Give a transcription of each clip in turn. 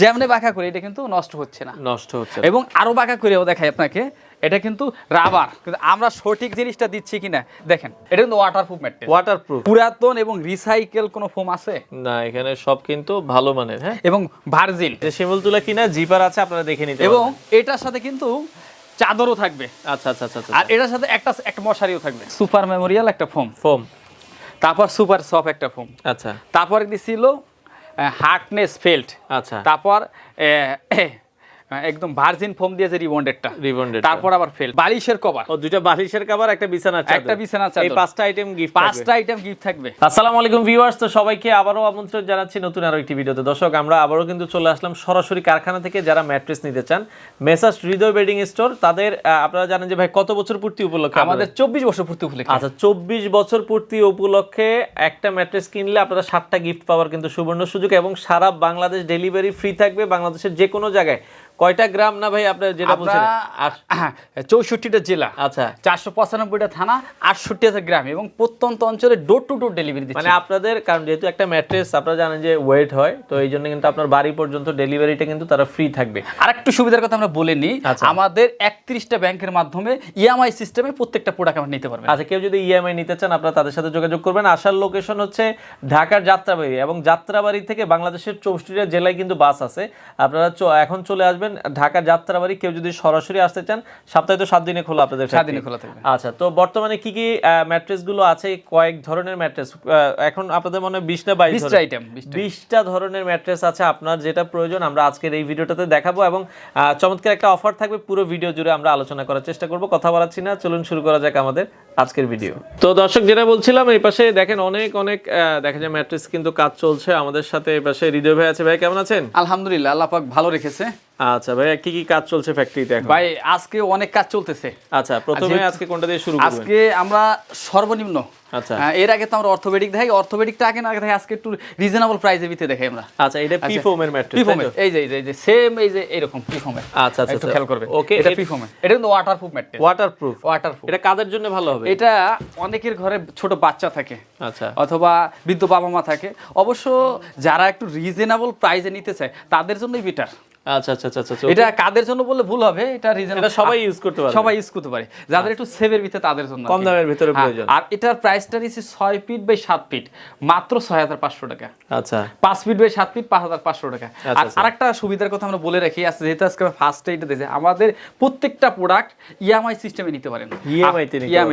যেমনি বাঁকা করে এটা কিন্তু নষ্ট হচ্ছে না। নষ্ট হচ্ছে এবং আরও বাঁকা করেও দেখাই আপনাকে এটা কিন্তু রাবার। কিন্তু আমরা সঠিক জিনিসটা দিচ্ছি কিনা দেখেন এটা কিন্তু ওয়াটারপ্রুফ ম্যাটেরিয়াল ওয়াটারপ্রুফ পুরাতন এবং রিসাইকেল কোনো ফোম আছে? না এখানে সব কিন্তু ভালো মানের হ্যাঁ? এবং ভার্জিন যে শিমুল তুলা কিনা জিপার আছে আপনারা দেখে নিতে এবং এটার সাথে কিন্তু চাদরও থাকবে। আচ্ছা আচ্ছা আচ্ছা আচ্ছা। আর এটার সাথে একটা একটা মশারিও থাকবে। সুপার মেমোরিয়াল একটা ফোম ফোম তারপর সুপার সফট একটা ফোম আচ্ছা। তারপর দিছিল হার্টনেস ফেল্ট আচ্ছা। তারপর একদম ভার্জিন ফোম দিয়েছে রিবন্ডেডটা রিবন্ডেড তারপর আবার ফেল বালিশের কভার ও দুইটা বালিশের কভার একটা বিছানার চাদর। একটা বিছানার চাদর। এই পাঁচটা আইটেম গিফট পাঁচটা আইটেম গিফট থাকবে। আসসালামু আলাইকুম ভিউয়ার্স তো সবাইকে আবারও আমন্ত্রণ জানাচ্ছি নতুন আরও একটি ভিডিওতে। দর্শক আমরা আবারও কিন্তু চলে আসলাম সরাসরি কারখানা থেকে যারা ম্যাট্রেস নিতে চান। মেসাস হৃদয় বেডিং স্টোর তাদের আপনারা জানেন যে ভাই কত বছর পূর্তি উপলক্ষে আমাদের আমাদের চব্বিশ বছর পূর্তি উপলক্ষে। আচ্ছা চব্বিশ বছর পূর্তি উপলক্ষে একটা ম্যাট্রেস কিনলে আপনারা সাতটা গিফট পাওয়ার কিন্তু সুবর্ণ সুযোগ এবং সারা বাংলাদেশ ডেলিভারি ফ্রি থাকবে। বাংলাদেশের যে কোনো জায়গায় কয়টা গ্রাম না ভাই আপনার যেটা বলছেন চৌষট্টিটা জেলা। আচ্ছা। চারশো পঁচানব্বইটা থানা আটষট্টি হাজার গ্রাম এবং প্রত্যন্ত অঞ্চলে ডোর টু ডোর ডেলিভারি মানে আপনাদের কারণ যেহেতু একটা ম্যাট্রেস আপনারা জানেন যে ওয়েট হয় তো এই জন্য কিন্তু আপনার বাড়ি পর্যন্ত ডেলিভারিটা কিন্তু তারা ফ্রি থাকবে। আর একটু সুবিধার কথা আমরা বলে নিই আচ্ছা। আমাদের একত্রিশটা ব্যাংকের মাধ্যমে ইএমআই সিস্টেমে প্রত্যেকটা প্রোডাক্ট আমরা নিতে পারবেন। আচ্ছা কেউ যদি ইএমআই নিতে চান আপনারা তাদের সাথে যোগাযোগ করবেন। আসার লোকেশন হচ্ছে ঢাকার যাত্রাবাড়ি এবং যাত্রাবাড়ি থেকে বাংলাদেশের চৌষট্টিটা জেলায় কিন্তু বাস আছে। আপনারা এখন চলে আসবেন ঢাকার যাত্রাবাড়ি কেউ যদি সরাসরি আসতে চান সপ্তাহে তো সাত দিনে খোলা আপনাদের সাত দিনে খোলা থাকবে। আচ্ছা তো বর্তমানে কি কি ম্যাট্রেসগুলো আছে? কয়েক ধরনের ম্যাট্রেস এখন আপনাদের মনে হয় বিশ না বাইশ বিশটা আইটেম বিশটা বিশটা ধরনের ম্যাট্রেস আছে আপনার যেটা প্রয়োজন আমরা আজকের এই ভিডিওটাতে দেখাবো এবং চমৎকার একটা অফার থাকবে। পুরো ভিডিও জুড়ে আমরা আলোচনা করার চেষ্টা করব কথা বলাচ্ছি না। চলুন শুরু করা যাক আমাদের আজকের ভিডিও তো দর্শক যেটা বলছিলাম এই পাশে দেখেন অনেক অনেক দেখা যায় ম্যাট্রিক্স কিন্তু কাজ চলছে আমাদের সাথে। এই পাশে হৃদয় ভাই আছে। ভাই কেমন আছেন? আলহামদুলিল্লাহ আল্লাহ পাক ভালো রেখেছে। আচ্ছা ভাই কি কি কাজ চলছে ফ্যাক্টরিতে এখন? ভাই আজকে অনেক কাজ চলতেছে। আচ্ছা প্রথমে আজকে কোনটা দিয়ে শুরু করব আজকে আমরা সর্বনিম্ন আচ্ছা। এর আগে তো আমরা অর্থোপেডিক দেখাই অর্থোপেডিকটা আগে না দেখাই আজকে একটু রিজনেবল প্রাইসের ভিতরে দেখাই আমরা। আচ্ছা এটা পি ফোমের ম্যাট্রেস পিফোমের এই যে এই যে এই যে সেম এই যে এরকম পিফোমের আচ্ছা আচ্ছা একটু খেয়াল করবেন ওকে এটা পিফোমের এটা কিন্তু ওয়াটারপ্রুফ ওয়াটারপ্রুফ ওয়াটারপ্রুফ এটা কাদের জন্য ভালো হবে? এটা অনেকের ঘরে ছোট বাচ্চা থাকে। আচ্ছা। অথবা বৃদ্ধ বাবা মা থাকে। অবশ্য যারা একটু রিজনেবল প্রাইসে নিতে চায় তাদের জন্যই বেটার আচ্ছা আচ্ছা আচ্ছা আচ্ছা এটা কাদের জন্য বললে ভুল হবে? এটা রিজনেবল এটা সবাই ইউজ করতে পারবে। সবাই ইউজ করতে পারে। যাদের একটু সেভের ভিতরে তাদের জন্য কম দামের ভিতরে প্রয়োজন। আর এটার প্রাইসটা নিচ্ছে ছয় ফিট বাই সাত ফিট মাত্র ছয় হাজার পাঁচশো টাকা। আচ্ছা। পাঁচ ফিট বাই সাত ফিট পাঁচ হাজার পাঁচশো টাকা। আর আচ্ছা। আরেকটা সুবিধার কথা আমরা বলে রাখি আছে যেহেতু আজকে ফার্স্ট এইটা দিয়েছে আমাদের প্রত্যেকটা প্রোডাক্ট ইএমআই সিস্টেমে নিতে পারেন। EMI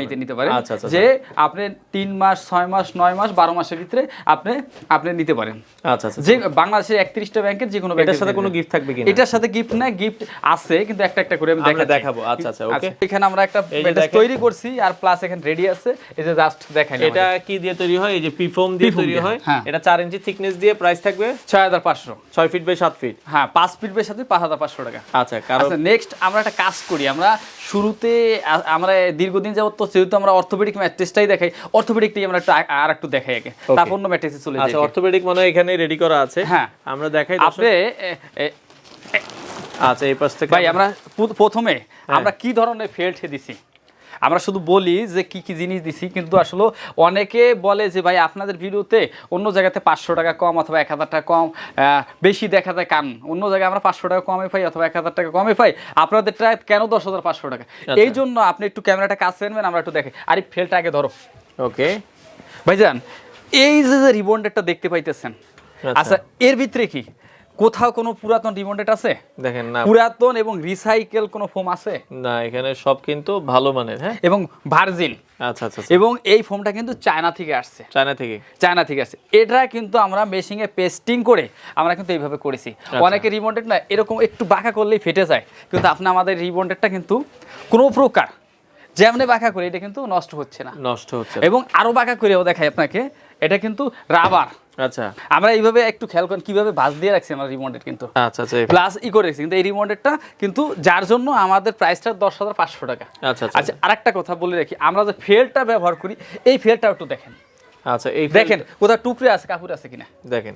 তে নিতে পারেন। আচ্ছা, আচ্ছা, যে আপনি তিন মাস ছয় মাস নয় মাস বারো মাসের ভিতরে আপনি আপনি নিতে পারেন। আচ্ছা আচ্ছা যে বাংলাদেশের একত্রিশটা ব্যাংকের যে কোনো ব্যাংকের সাথে কোনো গিফট থাকবে এটার সাথে গিফট না গিফট আছে কিন্তু একটা একটা করে আমি দেখাবো। আচ্ছা, আচ্ছা, okay. এখানে আমরা একটা দেখেন। তৈরি করছি আর প্লাস এখানে রেডি আছে। এই যে জাস্ট দেখাই এটা কি দিয়ে তৈরি হয়? এই যে পিফোম দিয়ে তৈরি হয়। হ্যাঁ। এটা চার ইঞ্চি থিকনেস দিয়ে প্রাইস থাকবে? ছয় হাজার পাঁচশো। ছয় ফিট বাই সাত ফিট হ্যাঁ পাঁচ ফিট বের সাথে পাঁচ হাজার পাঁচশো টাকা। আচ্ছা কারণ আচ্ছা নেক্সট আমরা একটা কাজ করি। আমরা শুরুতে আমরা দীর্ঘদিন যাবত তো যেহেতু আমরা অর্থোপেডিক ম্যাট্রেসটাই দেখাই অর্থোপেডিকটাই আমরা একটু আর একটু দেখাই আগে। তারপর অন্য ম্যাট্রেসে চলে যাই আচ্ছা অর্থোপেডিক মনে এখানে রেডি করা আছে। হ্যাঁ। আমরা দেখাই। আপনি আচ্ছা এই পাশ থেকে ভাই আমরা প্রথমে আমরা কি ধরনের ফেল্ট দিছি? আমরা শুধু বলি যে কি কি জিনিস দিছি কিন্তু আসলে অনেকে বলে যে ভাই আপনাদের ভিডিওতে অন্য জায়গাতে পাঁচশো টাকা কম অথবা এক হাজার টাকা কম বেশি দেখা যায় কান অন্য জায়গায় আমরা পাঁচশো টাকা কমে পাই অথবা এক হাজার টাকা কমে পাই আপনাদেরটা কেন দশ হাজার পাঁচশো টাকা? এই জন্য আপনি একটু ক্যামেরাটা কাছে আনবেন আমরা একটু দেখি। আর এই ফেলটা আগে ধরো। ওকে। ভাইজান এই যে যে রিবন্ডেডটা দেখতে পাইতেছেন আচ্ছা এর ভিতরে কি? কোথাও কোনো পুরাতন রিবন্ডেড আছে? দেখেন না। পুরাতন এবং রিসাইকেল কোনো ফোম আছে? না এখানে সব কিন্তু ভালো মানের হ্যাঁ? এবং ভার্জিন আচ্ছা আচ্ছা আচ্ছা। এবং এই ফোমটা কিন্তু চায়না থেকে আসছে। চায়না থেকে? চায়না থেকে আসছে। এটা কিন্তু আমরা মেশিংয়ে পেস্টিং করে আমরা কিন্তু এইভাবে করেছি। অনেকে রিবন্ডেড না এরকম একটু বাঁকা করলেই ফেটে যায়। কিন্তু আপনি আমাদের রিবন্ডেডটা কিন্তু কোনো প্রকার যেমনি বাঁকা করে এটা কিন্তু নষ্ট হচ্ছে না। নষ্ট হচ্ছে এবং আরও বাঁকা করেও দেখাই আপনাকে এটা কিন্তু রাবার আচ্ছা। আমরা এইভাবে একটু খেয়াল করেন কীভাবে ভাঁজ দিয়ে রাখছি আমরা রিমোন্ডেড কিন্তু। আচ্ছা আচ্ছা প্লাস ই করে রাখছি কিন্তু এই রিমোন্ডেডটা কিন্তু যার জন্য আমাদের প্রাইসটা দশ হাজার পাঁচশো টাকা। আচ্ছা আচ্ছা। আচ্ছা আরেকটা কথা বলে রাখি আমরা যে ফেলটা ব্যবহার করি এই ফেলটা একটু দেখেন। আচ্ছা এই দেখেন কোথাও টুকরে আছে কাপড় আছে কিনা। দেখেন।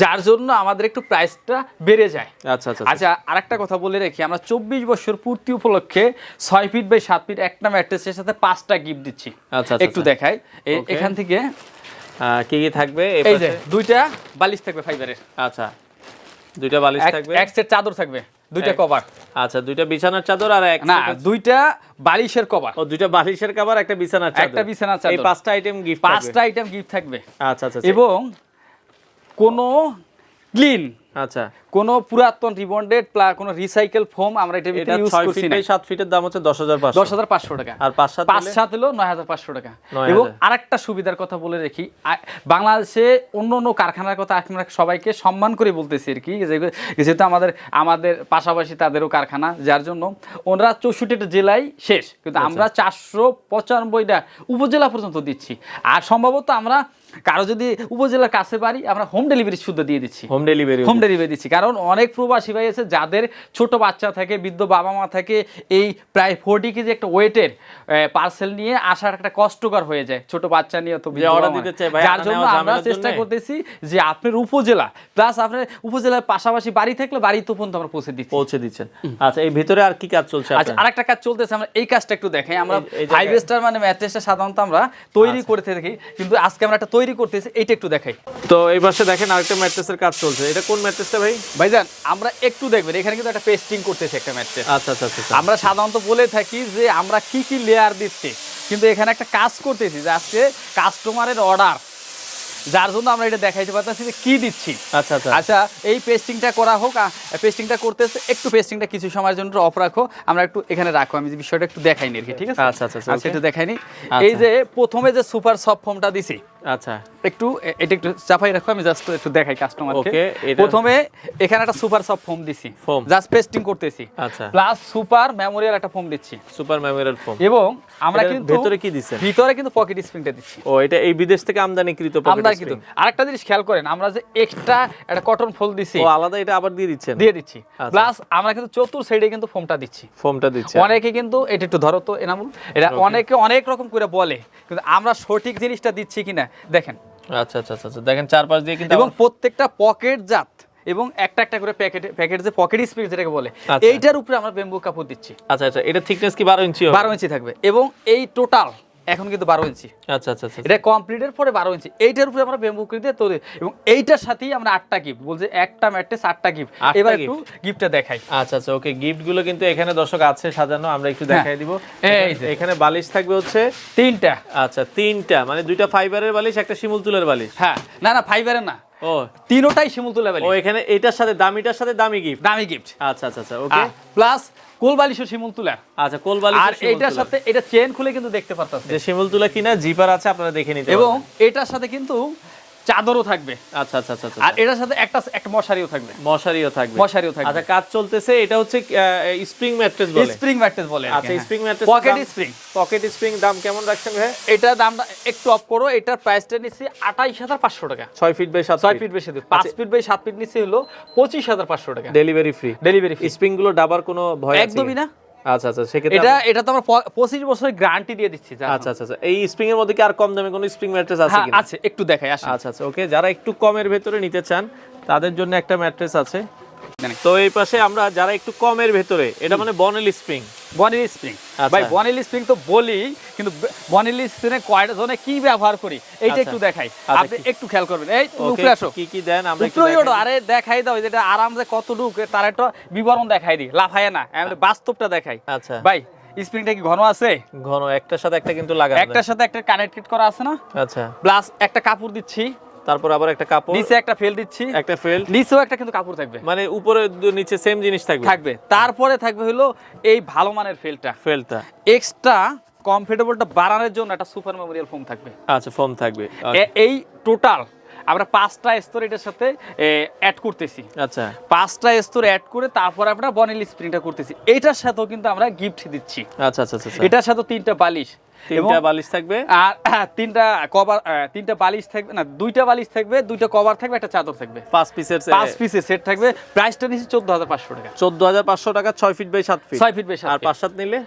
যার জন্য আমাদের একটু প্রাইসটা বেড়ে যায়। আচ্ছা আচ্ছা আচ্ছা। আচ্ছা আরেকটা কথা বলে রাখি আমরা চব্বিশ বছর পূর্তি উপলক্ষে ছয় ফিট বাই সাত ফিট একটা ম্যাট্রেসের সাথে পাঁচটা গিফট দিচ্ছি। আচ্ছা, আচ্ছা, একটু। দেখাই এখান থেকে কি কি থাকবে? এই যে দুইটা বালিশ থাকবে ফাইবারের আচ্ছা দুইটা বালিশ থাকবে? এক সেট চাদর থাকবে দুইটা কভার। আচ্ছা দুইটা বিছানার চাদর আর এক না দুইটা বালিশের কভার। ও দুইটা বালিশের কভার একটা বিছানার চাদর। একটা বিছানার চাদর। এই পাঁচটা আইটেম গিফট পাঁচটা আইটেম গিফট থাকবে। আচ্ছা আচ্ছা আচ্ছা। এবং কোনো ক্লিন আচ্ছা। কোনো পুরাতন রিবন্ডেড কোনো রিসাইকেল ফোম আমরা এটা ফিট ফিটের দাম হচ্ছে দশ হাজার পাঁচশো। দশ হাজার পাঁচশো টাকা। আর পাঁচ সাত পাঁচ নিলে? সাত হলো নয় হাজার পাঁচশো টাকা। এবং আরেকটা সুবিধার কথা বলে রাখি বাংলাদেশে অন্য অন্য কারখানার কথা আমরা সবাইকে সম্মান করে বলতেছি আর কি যেহেতু আমাদের আমাদের পাশাপাশি তাদেরও কারখানা যার জন্য ওনারা চৌষট্টিটা জেলায় শেষ। কিন্তু আমরা চারশো পঁচানব্বইটা উপজেলা পর্যন্ত দিচ্ছি। আর সম্ভবত আমরা কারও যদি উপজেলার কাছে বাড়ি আমরা হোম ডেলিভারি শুদ্ধ দিয়ে দিচ্ছি। হোম ডেলিভারি হোম ডেলিভারি দিচ্ছি। কারণ অনেক প্রবাসী ভাই আছে যাদের ছোট বাচ্চা থাকে বৃদ্ধ বাবা মা থাকে এই প্রায় ফোরটি কেজি একটা ওয়েটের পার্সেল নিয়ে আসার একটা কষ্টকর হয়ে যায় ছোট বাচ্চা নিয়ে তো যার জন্য আমরা চেষ্টা করতেছি যে আপনার উপজেলা প্লাস আপনার উপজেলার পাশাপাশি বাড়ি থাকলে বাড়ি তো পর্যন্ত আমরা পৌঁছে দিচ্ছি। পৌঁছে দিচ্ছেন। আচ্ছা এই ভিতরে আর কি কাজ চলছে আচ্ছা? আরেকটা কাজ চলতেছে আমরা এই কাজটা একটু দেখাই। আমরা ফাইভ স্টার মানে ম্যাট্রেসটা সাধারণত আমরা তৈরি করতে থাকি কিন্তু আজকে আমরা একটা তৈরি করতেছি এইটা একটু দেখাই। তো এই পাশে দেখেন আরেকটা ম্যাট্রেসের কাজ চলছে। এটা কোন ম্যাট্রেসটা ভাই? ভাইজান আমরা একটু দেখবেন এখানে কিন্তু একটা পেস্টিং করতেছে একটা ম্যাট্রেস। আচ্ছা আচ্ছা আচ্ছা আচ্ছা। আমরা সাধারণত বলে থাকি যে আমরা কি কি লেয়ার দিচ্ছি। কিন্তু এখানে একটা কাজ করতেছি যে আজকে কাস্টমারের অর্ডার যার জন্য আমরা এটা দেখাইতে পারতেছি যে কি দিচ্ছি। আচ্ছা আচ্ছা। আচ্ছা এই পেস্টিংটা করা হোক পেস্টিংটা করতেছে একটু পেস্টিংটা কিছু সময়ের জন্য অফ রাখো। আমরা একটু এখানে রাখো আমি যে বিষয়টা একটু দেখাইনি আর কি ঠিক আছে? আচ্ছা, আচ্ছা, আচ্ছা, একটু দেখাইনি। আচ্ছা। এই যে প্রথমে যে সুপার সফট ফর্মটা দিছি আচ্ছা। একটু এটা একটু চাপাই রাখো আমি জাস্ট একটু দেখাই কাস্টমারকে প্রথমে এখানে একটা সুপার সফট ফোম দিছি। Foam। জাস্ট পেস্টিং করতেছি। আচ্ছা। প্লাস সুপার মেমোরিয়াল একটা ফোম দিচ্ছি। সুপার মেমোরিয়াল ফোম এবং আমরা কিন্তু ভেতরে কি? ভিতরে কিন্তু পকেট স্প্রিংটা দিচ্ছি। ও এটা এই বিদেশ থেকে আমদানিকৃত পকেট কিন্তু আরেকটা জিনিস খেয়াল করেন আমরা যে এক্সট্রা একটা কটন ফোল দিছি। ও আলাদা এটা আবার দিয়ে দিচ্ছেন? দিয়ে দিচ্ছি। আচ্ছা। প্লাস আমরা কিন্তু চতুর সাইডে কিন্তু ফোমটা দিচ্ছি। ফোমটা দিচ্ছে অনেকে কিন্তু এটা একটু ধরো তো এনামুল। এটা অনেকে অনেক রকম করে বলে কিন্তু আমরা সঠিক জিনিসটা দিচ্ছি কিনা দেখেন আচ্ছা আচ্ছা আচ্ছা আচ্ছা। দেখেন চারপাশ দিয়ে কিন্তু এবং প্রত্যেকটা পকেট জাত এবং একটা একটা করে প্যাকেট প্যাকেট যে পকেট স্পেস যেটাকে বলে আচ্ছা। এইটার উপরে আমরা বেম্বু কাপড় দিচ্ছি আচ্ছা আচ্ছা এটা থিকনেস কি বারো ইঞ্চি হবে? বারো ইঞ্চি থাকবে এবং এই টোটাল এখন কিন্তু বারো ইঞ্চি। আচ্ছা আচ্ছা আচ্ছা এটা কমপ্লিটের পরে বারো ইঞ্চি। এইটার উপরে আমরা বেম্বু করে দিয়ে তৈরি। এবং এইটার সাথেই আমরা আটটা গিফট বলছে একটা ম্যাট্রেস আটটা গিফট এবার একটু গিফটটা দেখাই। আচ্ছা আচ্ছা ওকে গিফটগুলো কিন্তু এখানে দর্শক আছে সাজানো আমরা একটু দেখাই দিব। হ্যাঁ। এই যে। এখানে বালিশ থাকবে হচ্ছে তিনটা। আচ্ছা তিনটা মানে দুইটা ফাইবারের বালিশ একটা শিমুল তুলের বালিশ। হ্যাঁ। না না ফাইবারের না। ও। তিনোটাই শিমুল তুলে ও এখানে এটার সাথে দামিটার সাথে দামি গিফট দামি গিফট আচ্ছা আচ্ছা আচ্ছা ওকে প্লাস কোল বালিশও শিমুল তুলা আচ্ছা কোলবালিশ আর এইটার সাথে এটা চেন খুলে কিন্তু দেখতে পারতাছে যে শিমুল তুলা কিনা জিপার আছে আপনারা দেখে নিতে এবং এটার সাথে কিন্তু চাদরও থাকবে। আচ্ছা আচ্ছা আচ্ছা আচ্ছা। আর এটার সাথে একটা একটা মশারিও থাকবে। মশারিও থাকবে। মশারিও থাকবে। আচ্ছা কাজ চলতেছে এটা হচ্ছে স্প্রিং ম্যাট্রেস বলে। স্প্রিং ম্যাট্রেস বলে আচ্ছা spring mattress pocket spring. Pocket spring দাম কেমন রাখছেন ভাই? এটা দামটা একটু অফ করো এটার প্রাইসটা নিচ্ছি আঠাইশ হাজার পাঁচশো টাকা। ছয় ফিট বাই সাত ছয় ফিট বেশি দিই পাঁচ ফিট বাই সাত ফিট নিচ্ছি হলো পঁচিশ হাজার পাঁচশো টাকা। ডেলিভারি ফ্রি ডেলিভারি ফি স্প্রিংগুলো ডাবার কোনো ভয় একদমই না। আচ্ছা আচ্ছা সেক্ষেত্রে এটা এটা তো আমরা প- পঁচিশ বছরের গ্যারান্টি দিয়ে দিচ্ছি আচ্ছা আচ্ছা আচ্ছা এই স্প্রিং এর মধ্যে কি আর কম দামে কোনো স্প্রিং ম্যাট্রেস আছে হ্যাঁ আছে একটু দেখাই আচ্ছা আচ্ছা ওকে যারা একটু কমের ভেতরে নিতে চান তাদের জন্য একটা ম্যাট্রেস আছে। তো এই পাশে আমরা যারা একটু কমের ভেতরে এটা মানে বনেল স্প্রিং। বনেলি স্প্রিং। আচ্ছা। ভাই বনেলি স্প্রিং তো বলি কিন্তু বনেলি স্প্রিং কয়টা জনে কি ব্যবহার করি এইটা আচ্ছা। একটু দেখাই। আচ্ছা, আপনি একটু খেয়াল করবেন। এই উপরে আসো। কি কি দেন আমরা একটু দেখাই। আরে দেখাই দাও যেটা আরাম যে কতটুকু তার একটা বিবরণ দেখাই দিই। লাফায় না আমি বাস্তবটা দেখাই। আচ্ছা। ভাই স্প্রিংটা কি ঘন আছে? ঘন একটার সাথে একটা কিন্তু লাগানো একটার সাথে একটা কানেক্টেড করা আছে না? আচ্ছা। প্লাস একটা কাপড় দিচ্ছি। তারপর আবার একটা কাপড়। নিচে একটা ফেল দিচ্ছি। একটা ফেল নিচেও একটা কিন্তু কাপড় থাকবে। মানে উপরে নিচে সেম জিনিস থাকবে। থাকবে। তারপরে থাকবে হলো এই ভালো মানের ফেলটা ফেলটা এক্সট্রা কমফোর্টেবলটা বাড়ানোর জন্য একটা সুপার মেমোরিয়াল ফোম থাকবে। আচ্ছা ফোম থাকবে। এই টোটাল আমরা পাঁচটা স্তর এটার সাথে অ্যাড করতেছি। আচ্ছা। পাঁচটা স্তর অ্যাড করে তারপর আমরা বনেলি স্প্রিংটা করতেছি। এটার সাথেও কিন্তু আমরা গিফট দিচ্ছি। আচ্ছা আচ্ছা আচ্ছা এটার সাথে তিনটা বালিশ। তিনটা বালিশ থাকবে। আর তিনটা কভার তিনটা বালিশ থাকবে না দুইটা বালিশ থাকবে দুইটা কভার থাকবে একটা চাদর থাকবে। পাঁচ পিসের পাঁচ পিসের সেট থাকবে। প্রাইসটা নিচ্ছি চোদ্দ হাজার পাঁচশো টাকা। চোদ্দ হাজার পাঁচশো টাকা ছয় ফিট বাই সাত ফিট ছয় ফিট বেশি আর পাঁচ সাত নিলে?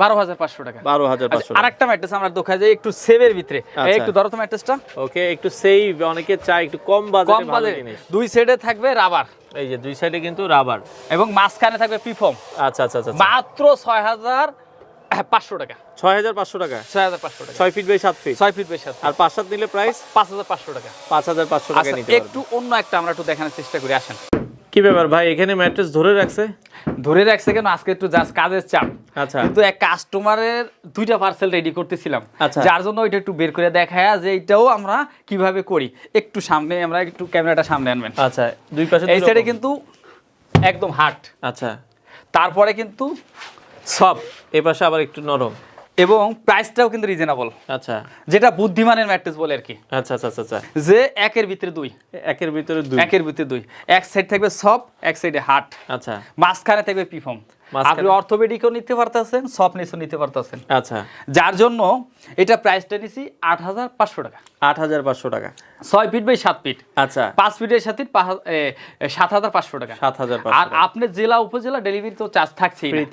বারো হাজার পাঁচশো টাকা। বারো হাজার পাঁচশো আর একটা ম্যাট্রেস আমরা দেখা যায় একটু সেভের ভিতরে। এই আচ্ছা। একটু ধরো তো ম্যাট্রেসটা ওকে একটু সেভ অনেকে চায় একটু কম কম বাজেটে বাজে দুই সাইডে থাকবে রাবার এই যে দুই সাইডে কিন্তু রাবার এবং মাঝখানে থাকবে পিফম আচ্ছা আচ্ছা আচ্ছা। মাত্র ছয় হাজার পাঁচশো টাকা। ছয় হাজার পাঁচশো টাকা? ছয় হাজার পাঁচশো টাকা। ছয় ফিট বাই সাত ফিট ছয় ফিট আর পাঁচ সাত নিলে প্রাইস পাঁচ হাজার পাঁচশো টাকা। পাঁচ হাজার পাঁচশো টাকা আচ্ছা একটু অন্য একটা আমরা একটু দেখানোর চেষ্টা করি আসেন। কি ব্যাপার ভাই এখানে ম্যাট্রেস ধরে রাখছে? ধরে রাখছে কেন? আজকে একটু জাস্ট কাজের চাপ। আচ্ছা। কিন্তু এক কাস্টমারের দুইটা পার্সেল রেডি করতেছিলাম। আচ্ছা। যার জন্য ওইটা একটু বের করে দেখায় যে এইটাও আমরা কীভাবে করি। একটু সামনে আমরা একটু ক্যামেরাটা সামনে আনবেন। আচ্ছা দুই পাশে এই সাইডে কিন্তু একদম হার্ড আচ্ছা। তারপরে কিন্তু সব এ পাশে আবার একটু নরম। এবং প্রাইসটাও কিন্তু রিজনেবল আচ্ছা। যেটা বুদ্ধিমানের ম্যাট্রেস বলে আর কি। আচ্ছা আচ্ছা আচ্ছা আচ্ছা। যে একের ভিতরে দুই। একের ভিতরে দুই। একের ভিতরে দুই। এক সাইড থাকবে সব এক সাইডে হার্ট আচ্ছা। মাঝখানে থাকবে পিফম আপনি অর্থোপেডিকও নিতে পারতেছেন সফটনেসও নিতে পারতেছেন। আচ্ছা। যার জন্য এটা প্রাইসটা নিছি আট হাজার পাঁচশো টাকা। আট হাজার পাঁচশো টাকা। ছয় ফিট বাই সাত ফিট আচ্ছা। পাঁচ ফিটের সাথে সাত হাজার পাঁচশো টাকা। সাত হাজার আর আপনি জেলা উপজেলা ডেলিভারি তো চার্জ থাকছেই ফ্রি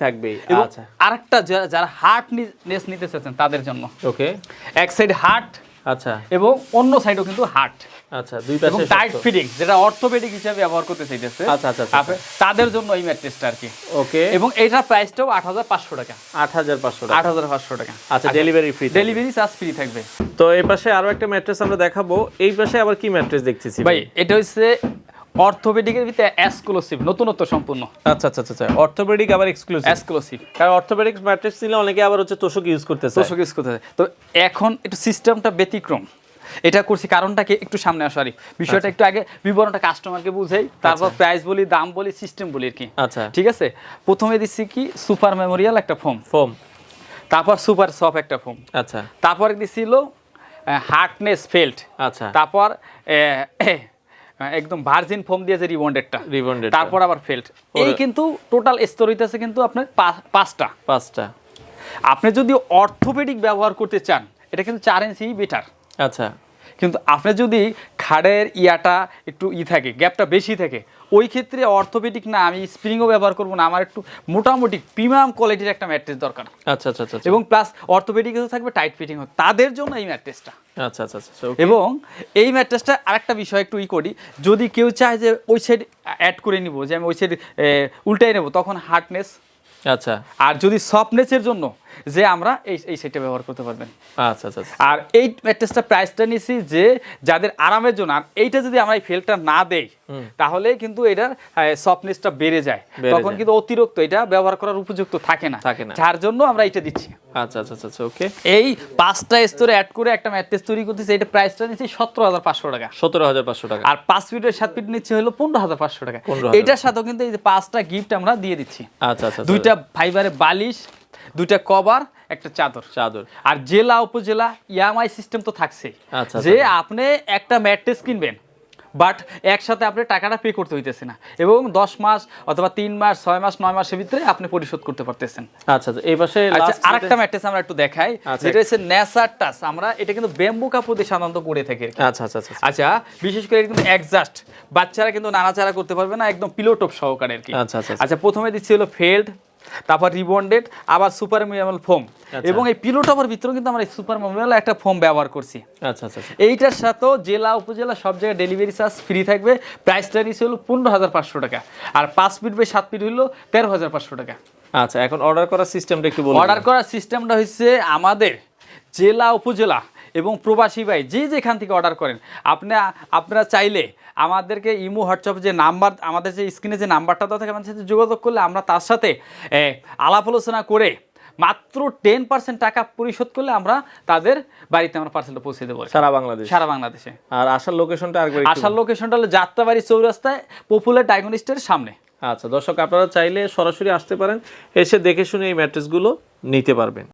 না। আচ্ছা। আরেকটা যারা- যারা হার্ট নেস নিতে চাচ্ছেন তাদের জন্য। ওকে এক সাইড হার্ট আচ্ছা। এবং অন্য সাইডও কিন্তু হার্ট আচ্ছা দুই পাশে টাইট ফিটিং যেটা অর্থোপেডিক হিসেবে ব্যবহার করতে চাইতেছে। আচ্ছা, আচ্ছা, আচ্ছা, তাদের জন্য এই ম্যাট্রেসটা আর কি। ওকে। এবং প্রাইসটাও আট হাজার পাঁচশো টাকা। আট হাজার পাঁচশো আট হাজার পাঁচশো টাকা। আচ্ছা delivery free delivery charge free থাকবে। তো এই পাশে আরও একটা ম্যাট্রেস আমরা দেখাবো। এই পাশে আবার কি ম্যাট্রেস দেখতেছি ভাই? এটা হচ্ছে অর্থোপেডিকের ভিতরে এক্সক্লুসিভ নতুনত্ব সম্পূর্ণ। আচ্ছা আচ্ছা আচ্ছা অর্থোপেডিক আবার এক্সক্লুসিভ এক্সক্লুসিভ কারণ অর্থোপেডিক ম্যাট্রেস নিলে অনেকে আবার হচ্ছে তোষক ইউজ করতেছে দর্শক ইউজ করতে তো এখন একটু সিস্টেমটা ব্যতিক্রম। এটা করছি কারণটাকে একটু সামনে আসারই বিষয়টা একটু আগে বিবরণটা কাস্টমারকে বুঝাই তারপর প্রাইস বলি দাম বলি সিস্টেম বলি আর কি। আচ্ছা। ঠিক আছে? প্রথমে দিচ্ছি কি? সুপার মেমোরিয়াল একটা ফোম ফোম তারপর সুপার সফট একটা ফোম আচ্ছা। তারপর দিছিল হার্টনেস ফেল্ট আচ্ছা। তারপর একদম ভার্জিন ফোম দিয়ে যে রিবন্ডেডটা রিবন্ডেড তারপর আবার ফেল্ট এই কিন্তু টোটাল স্তর আছে কিন্তু আপনার পাঁচটা। পাঁচটা। আপনি যদি অর্থোপেডিক ব্যবহার করতে চান এটা কিন্তু চার ইঞ্চি বেটার আচ্ছা। কিন্তু আপনি যদি খাড়ের ইয়াটা একটু ই থাকে গ্যাপটা বেশি থাকে ওই ক্ষেত্রে অর্থোপেডিক না আমি স্প্রিংও ব্যবহার করব না আমার একটু মোটামুটি প্রিমিয়াম কোয়ালিটির একটা ম্যাট্রেস দরকার। আচ্ছা আচ্ছা আচ্ছা এবং প্লাস অর্থোপেডিকও থাকবে টাইট ফিটিং তাদের জন্য এই ম্যাট্রেসটা। আচ্ছা আচ্ছা আচ্ছা এবং এই ম্যাট্রেসটা আরেকটা বিষয় একটু ই করি যদি কেউ চায় যে ওই সাইড অ্যাড করে নিব যে আমি ওই সাইড উল্টাই নেব তখন হার্ডনেস আচ্ছা। আর যদি সফটনেসের জন্য যে আমরা এই এই সেটটা ব্যবহার করতে পারবেন। আচ্ছা আচ্ছা আচ্ছা। আর এই ম্যাট্রেসটা প্রাইসটা নিছি যে যাদের আরামের জন্য আর এইটা যদি আমরা এই ফেলটা না দেই তাহলে কিন্তু এটার সফটনেসটা বেড়ে যায়। তখন কিন্তু অতিরিক্ত এটা ব্যবহার করার উপযুক্ত থাকে না। থাকে না। যার জন্য আমরা এটা দিচ্ছি। আচ্ছা আচ্ছা আচ্ছা ওকে এই পাঁচটা স্তরে অ্যাড করে একটা ম্যাট্রেস তৈরি করতেছি এটা প্রাইসটা নিচ্ছি সতেরো হাজার পাঁচশো টাকা। সতেরো হাজার পাঁচশো টাকা। আর পাঁচ ফিটের সাত ফিট নিচ্ছে হলো পনেরো হাজার পাঁচশো টাকা। 15,000 এটার সাথেও কিন্তু এই যে পাঁচটা গিফট আমরা দিয়ে দিচ্ছি। আচ্ছা আচ্ছা দুইটা ফাইবারে বালিশ দুইটা কভার একটা চাদর। চাদর। আর জেলা উপজেলা ইএমআই সিস্টেম তো থাকছেই। আচ্ছা, যে আপনি একটা ম্যাট্রেস কিনবেন বাট একসাথে আপনি টাকাটা পে করতে হইতেছে না। এবং দশ মাস অথবা তিন মাস ছয় মাস নয় মাসের ভিতরে আপনি পরিশোধ করতে পারতেছেন। আচ্ছা আচ্ছা এই পাশে আচ্ছা last আরেকটা ম্যাট্রেস আমরা একটু দেখাই আচ্ছা। যেটা হচ্ছে নেসার টাচ আমরা এটা কিন্তু বেম্বু কাপড় দিয়ে সাধারণত করে থাকি আচ্ছা আচ্ছা আচ্ছা আচ্ছা। বিশেষ করে কিন্তু অ্যাডজাস্ট বাচ্চারা কিন্তু নাড়াচাড়া করতে পারবে না একদম পিলোটপ সহকারে আর কি। আচ্ছা, আচ্ছা, আচ্ছা। আচ্ছা প্রথমে দিচ্ছি হলো ফেল্ড তারপর রিবন্ডেড আবার সুপার মিনিমাল ফোম। আচ্ছা। এবং এই পিলোটপের ভিতরেও কিন্তু আমরা এই সুপার মিনিমাল একটা ফোম ব্যবহার করছি। আচ্ছা আচ্ছা আচ্ছা। এইটার সাথেও জেলা উপজেলা সব জায়গায় ডেলিভারি চার্জ ফ্রি থাকবে। প্রাইসটা নিচ্ছে হলো পনেরো হাজার পাঁচশো টাকা। আর পাঁচ ফিট বাই সাত ফিট হলো তেরো হাজার পাঁচশো টাকা। আচ্ছা এখন অর্ডার করার সিস্টেমটা একটু বলুন অর্ডার করার সিস্টেমটা হচ্ছে আমাদের জেলা উপজেলা এবং প্রবাসী ভাই যে যেখান থেকে অর্ডার করেন আপনি আপনারা চাইলে আমাদেরকে ইমো হোয়াটসঅ্যাপ যে নাম্বার আমাদের যে স্ক্রিনে যে নাম্বারটা দেওয়া থাকে আমাদের সাথে যোগাযোগ করলে আমরা তার সাথে আলাপ আলোচনা করে মাত্র টেন পার্সেন্ট টাকা পরিশোধ করলে আমরা তাদের বাড়িতে আমরা পার্সেলটা পৌঁছে দেবো। সারা বাংলাদেশ। সারা বাংলাদেশে। আর আসার লোকেশনটা আরেকবার একটু আসার লোকেশনটা হলো যাত্রাবাড়ি চৌরাস্তায় পপুলার ডায়াগনিস্টের সামনে। আচ্ছা দর্শক আপনারা চাইলে সরাসরি আসতে পারেন এসে দেখে শুনে এই ম্যাট্রেসগুলো নিতে পারবেন।